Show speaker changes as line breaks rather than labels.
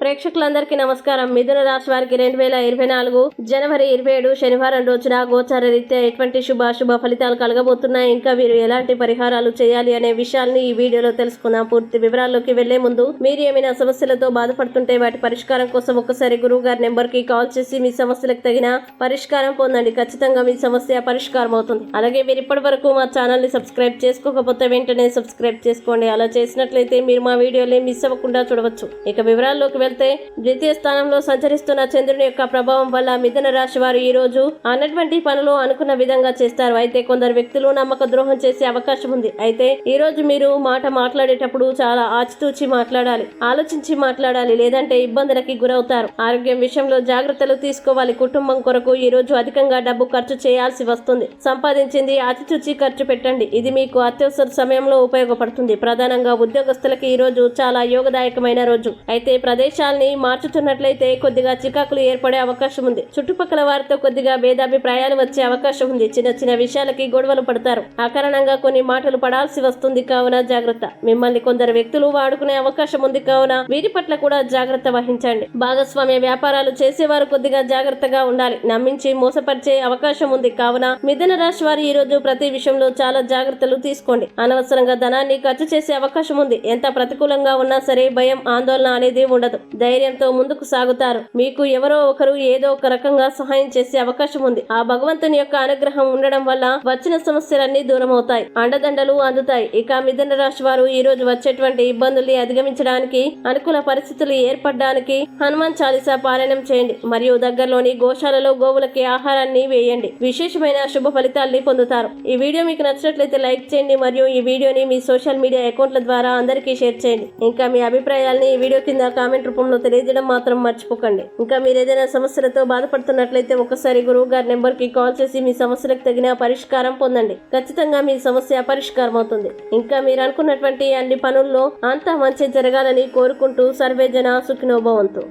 ప్రేక్షకులందరికీ నమస్కారం. మిథున రాశి వారికి రెండు వేల ఇరవై నాలుగు జనవరి ఇరవై ఏడు శనివారం రోజున గోచార రీత్యా ఎటువంటి శుభ ఫలితాలు కలగబోతున్నాయి? ఇంకా వీరు ఎలాంటి పరిహారాలు చేయాలి అనే విషయాల్ని ఈ వీడియోలో తెలుసుకుందాం. పూర్తి వివరాల్లోకి వెళ్ళే ముందు మీరు ఏమైనా సమస్యలతో బాధపడుతుంటే వాటి పరిష్కారం కోసం ఒక్కసారి గురువు గారి నెంబర్కి కాల్ చేసి మీ సమస్యలకు తగిన పరిష్కారం పొందండి. ఖచ్చితంగా మీ సమస్య పరిష్కారం అవుతుంది. అలాగే మీరు ఇప్పటి వరకు మా ఛానల్ని సబ్స్క్రైబ్ చేసుకోకపోతే వెంటనే సబ్స్క్రైబ్ చేసుకోండి. అలా చేసినట్లయితే మీరు మా వీడియోని మిస్ అవ్వకుండా చూడవచ్చు. ఇక వివరాల్లోకి వెళ్తే ద్వితీయ స్థానంలో సంచరిస్తున్న చంద్రుని యొక్క ప్రభావం వల్ల మిథున రాశి వారు ఈ రోజు అన్నటువంటి పనులు అనుకున్న విధంగా చేస్తారు. అయితే కొందరు వ్యక్తులు నమ్మక ద్రోహం చేసే అవకాశం ఉంది. అయితే ఈ రోజు మీరు మాట మాట్లాడేటప్పుడు చాలా ఆచితూచి మాట్లాడాలి ఆలోచించి మాట్లాడాలి లేదంటే ఇబ్బందులకి గురవుతారు. ఆరోగ్యం విషయంలో జాగ్రత్తలు తీసుకోవాలి. కుటుంబం కొరకు ఈ రోజు అధికంగా డబ్బు ఖర్చు చేయాల్సి వస్తుంది. సంపాదించింది ఆచితూచి ఖర్చు పెట్టండి. ఇది మీకు అత్యవసర సమయంలో ఉపయోగపడుతుంది. ప్రధానంగా ఉద్యోగస్తులకి ఈ రోజు చాలా యోగదాయకమైన రోజు. అయితే లక్ష్యాల్ని మార్చుతున్నట్లయితే కొద్దిగా చికాకులు ఏర్పడే అవకాశం ఉంది. చుట్టుపక్కల వారితో కొద్దిగా భేదాభిప్రాయాలు వచ్చే అవకాశం ఉంది. చిన్న చిన్న విషయాలకి గొడవలు పడతారు. ఆ కారణంగా కొన్ని మాటలు పడాల్సి వస్తుంది కావున జాగ్రత్త. మిమ్మల్ని కొందరు వ్యక్తులు వాడుకునే అవకాశం ఉంది కావున వీరి పట్ల కూడా జాగ్రత్త వహించండి. భాగస్వామ్య వ్యాపారాలు చేసేవారు కొద్దిగా జాగ్రత్తగా ఉండాలి. నమ్మించి మోసపరిచే అవకాశం ఉంది కావున మిథున రాశి వారు ఈ రోజు ప్రతి విషయంలో చాలా జాగ్రత్తలు తీసుకోండి. అనవసరంగా ధనాన్ని ఖర్చు చేసే అవకాశం ఉంది. ఎంత ప్రతికూలంగా ఉన్నా సరే భయం ఆందోళన అనేది ఉండదు. ధైర్యంతో ముందుకు సాగుతారు. మీకు ఎవరో ఒకరు ఏదో ఒక రకంగా సహాయం చేసే అవకాశం ఉంది. ఆ భగవంతుని యొక్క అనుగ్రహం ఉండడం వల్ల వచ్చిన సమస్యలన్నీ దూరం అవుతాయి అండదండలు అందుతాయి. ఇక మిథున రాశి వారు ఈ రోజు వచ్చేటువంటి ఇబ్బందుల్ని అధిగమించడానికి అనుకూల పరిస్థితులు ఏర్పడడానికి హనుమాన్ చాలీసా పారాయణం చేయండి. మరియు దగ్గరలోని గోశాలలో గోవులకి ఆహారాన్ని వేయండి. విశేషమైన శుభ ఫలితాల్ని పొందుతారు. ఈ వీడియో మీకు నచ్చినట్లయితే లైక్ చేయండి. మరియు ఈ వీడియోని మీ సోషల్ మీడియా అకౌంట్ల ద్వారా అందరికీ షేర్ చేయండి. ఇంకా మీ అభిప్రాయాల్ని ఈ వీడియో కింద కామెంట్ రూపంలో తెలియజేయడం మాత్రం మర్చిపోకండి. ఇంకా మీరు ఏదైనా సమస్యలతో బాధపడుతున్నట్లయితే ఒకసారి గురువు గారి నెంబర్కి కాల్ చేసి మీ సమస్యలకు తగిన పరిష్కారం పొందండి. ఖచ్చితంగా మీ సమస్య పరిష్కారం అవుతుంది ఇంకా మీరు అనుకున్నటువంటి అన్ని పనుల్లో అంతా మంచి జరగాలని కోరుకుంటూ సర్వేజన సుఖినోభవంతు.